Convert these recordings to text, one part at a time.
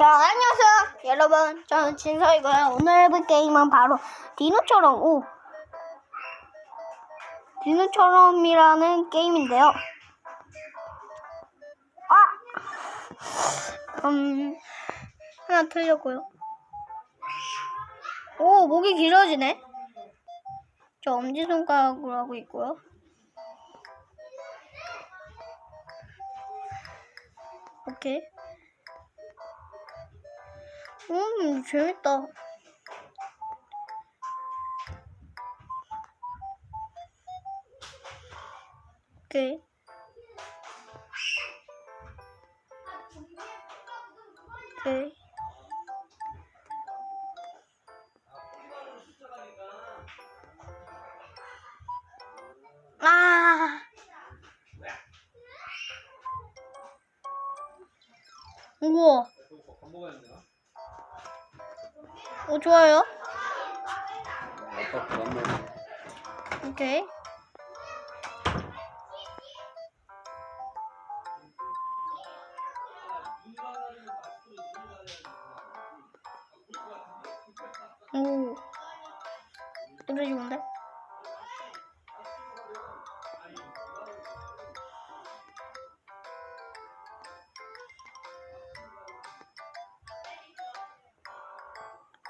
자, 안녕하세요. 여러분. 저는 진서이고요. 오늘 해볼 게임은 바로 디노처럼, 오. 디노처럼이라는 게임인데요. 아! 음, 하나 틀렸고요. 오, 목이 길어지네. 저 엄지손가락으로 하고 있고요. 오케이. 음, 재밌다. 오케이. 오케이. 오, 좋아요. 아빠 그만 먹어. 오케이.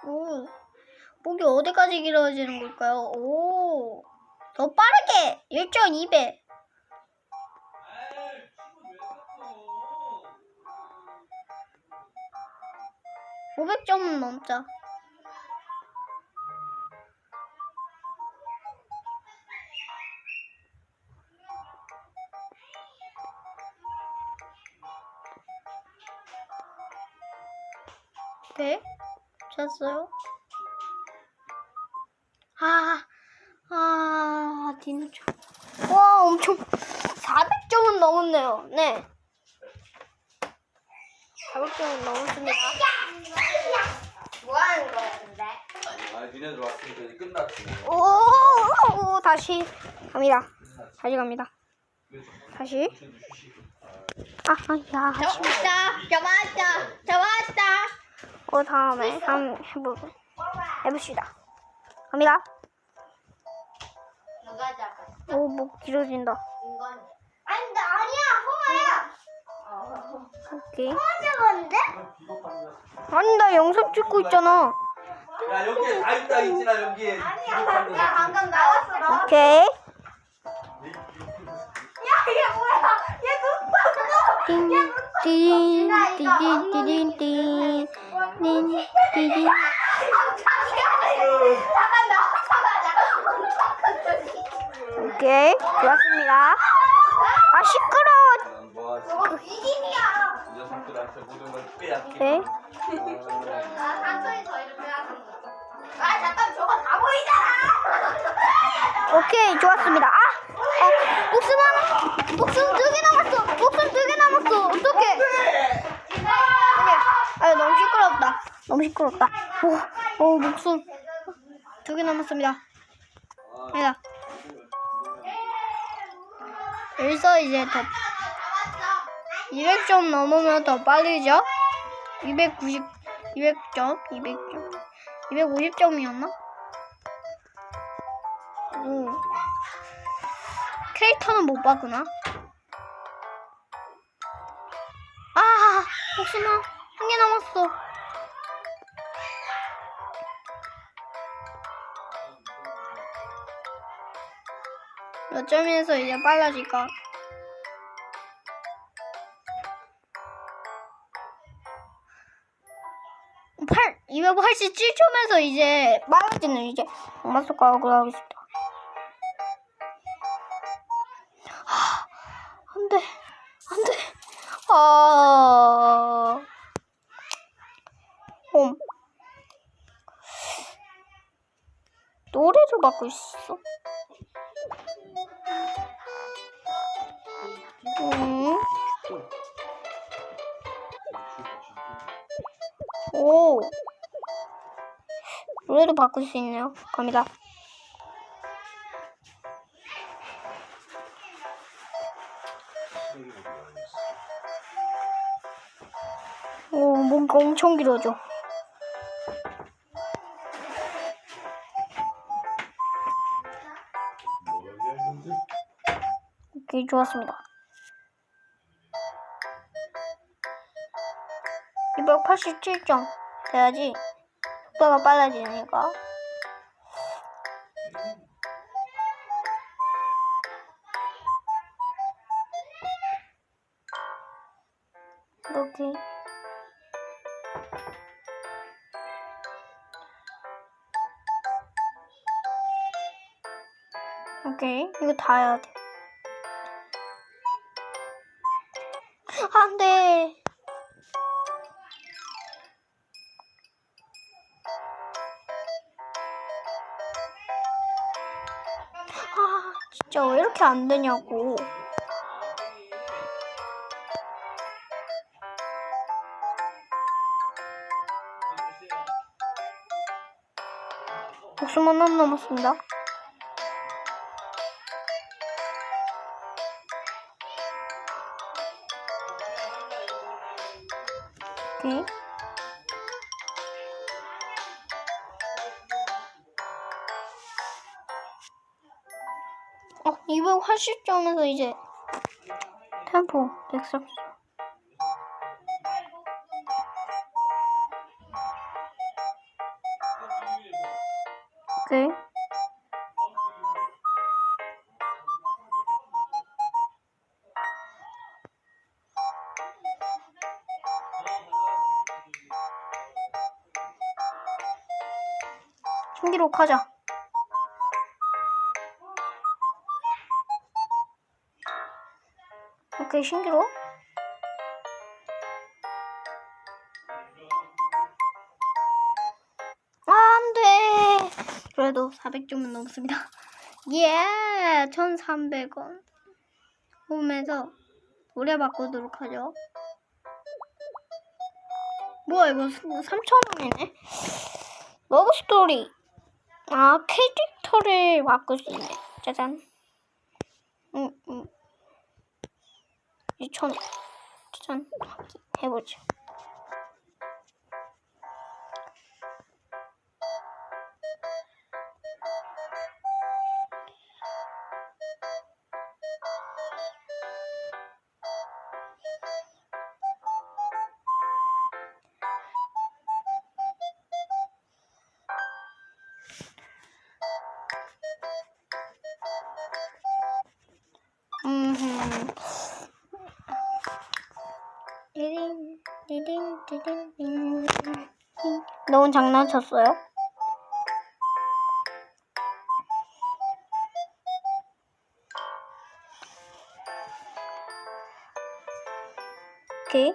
오. 목이 어디까지 길어지는 걸까요? 오. 더 빠르게! 1.2배! 오백 점은 넘자. 쳤어요? 아, 아, 디노죠. 와, 엄청 400점은 넘었네요. 네. 400점은 넘었습니다. 뭐 하는 거야, 근데? 아, 니네들 왔으니까 이제 끝났지. 오, 오, 다시 갑니다. 다시 갑니다. 다시. 아, 아, 야. 저 왔다, 저 왔다, 저 왔다. 어, 다음에 한번 해보, 해봅시다. 갑니다. 오, 목 길어진다. 아니, 나 아니야, 홍아야. 오케이. 홍아 잡았는데? 아니, 나 영상 찍고 있잖아. 야, 여기에 다 있다, 있지나, 여기에. 아니야, 나 방금 나왔어, 나왔어. 오케이. 띵, 띵, 띠딘, 띠딘, 띵. 띵, 잠깐 나와자마자 오케이. 좋았습니다. 아, 시끄러워. 비긴이야. 이 녀석들한테 모든 걸 빼앗기. 오케이. 아, 삼촌이 저희를 빼앗은 거. 아, 잠깐 저거 다 보이잖아. 오케이, 좋았습니다. 아! 어, 목숨 하나, 목숨 두개 남았어. 목숨 두개 남았어. 어떡해. 아, 너무 시끄럽다. 너무 시끄럽다. 오, 오, 목숨 두 개 남았습니다. 아니다. 여기서 이제 더 200점 넘으면 더 빨리죠? 290, 200점, 200점, 250점이었나? 오. 캐릭터는 못 봤구나. 아, 혹시나 한 개 남았어. 몇 점에서 이제 빨라질까? 팔 287점에서 이제 빨라지는 이제 엄마 손가락으로 하겠습니다. 아, 안 돼, 안 돼. 아, 음. 노래를 맡고 있어. 음. 오. 노래도 바꿀 수 있네요. 갑니다. 오, 뭔가 엄청 길어져. 좋았습니다. 287점 돼야지 속도가 빨라지니까. 이렇게. 오케이, 이거 다 해야 돼. 안 돼. 아, 진짜 왜 이렇게 안 되냐고. 하나 남았습니다. 어, 280점에서 이제 템포 130. 오케이. 신기록 하자. 오케이, 신기록. 아, 안 돼. 그래도 400점은 넘습니다. 예, 1,300원. 홈에서 노래 바꾸도록 하죠. 뭐야, 이거 3,000원이네. 러브 스토리. 아, 캐릭터를 바꿀 수 있네. 짜잔. 음, 음. 2,000원. 짜잔. 해보자. 너무 장난쳤어요? 오케이.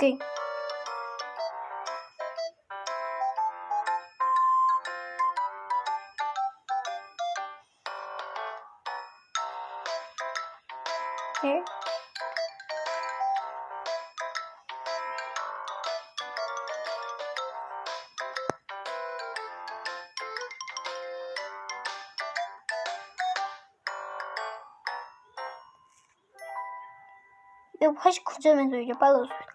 오케이. 오케이. 이거 89점에서 이제 빨라졌어요.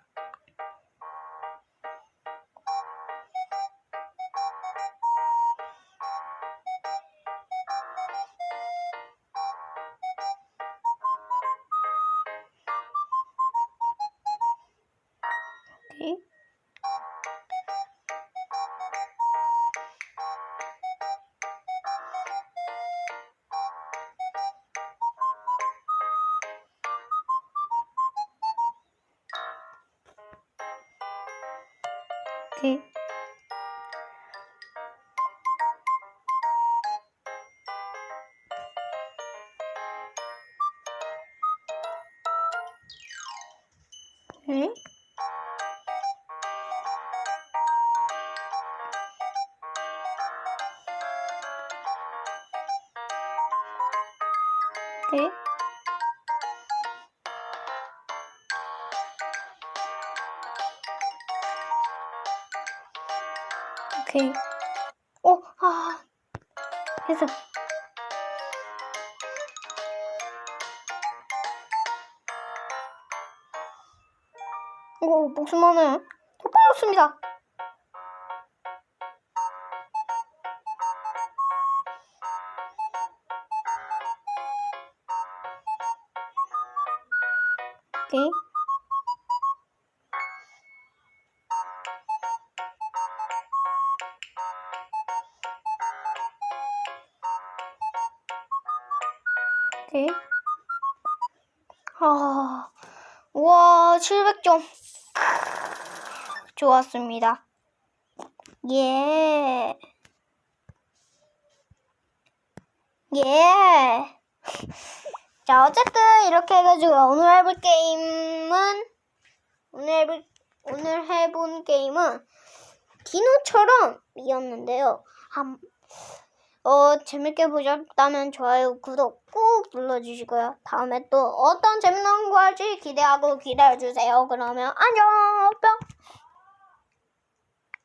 오케이. 오케이. 오, 아. 했어. 오, 목숨만은 더 빨랐습니다. 오케이. 아, 우와, 700점. 좋았습니다. 예. 예. 자, 어쨌든 이렇게 해가지고 오늘 해볼 게임은 오늘 해볼, 오늘 해본 게임은 디노처럼 이었는데요. 한, 어, 재밌게 보셨다면 좋아요, 구독 꾹 눌러주시고요. 다음에 또 어떤 재밌는 거 할지 기대하고 기다려주세요. 그러면 안녕! 뿅!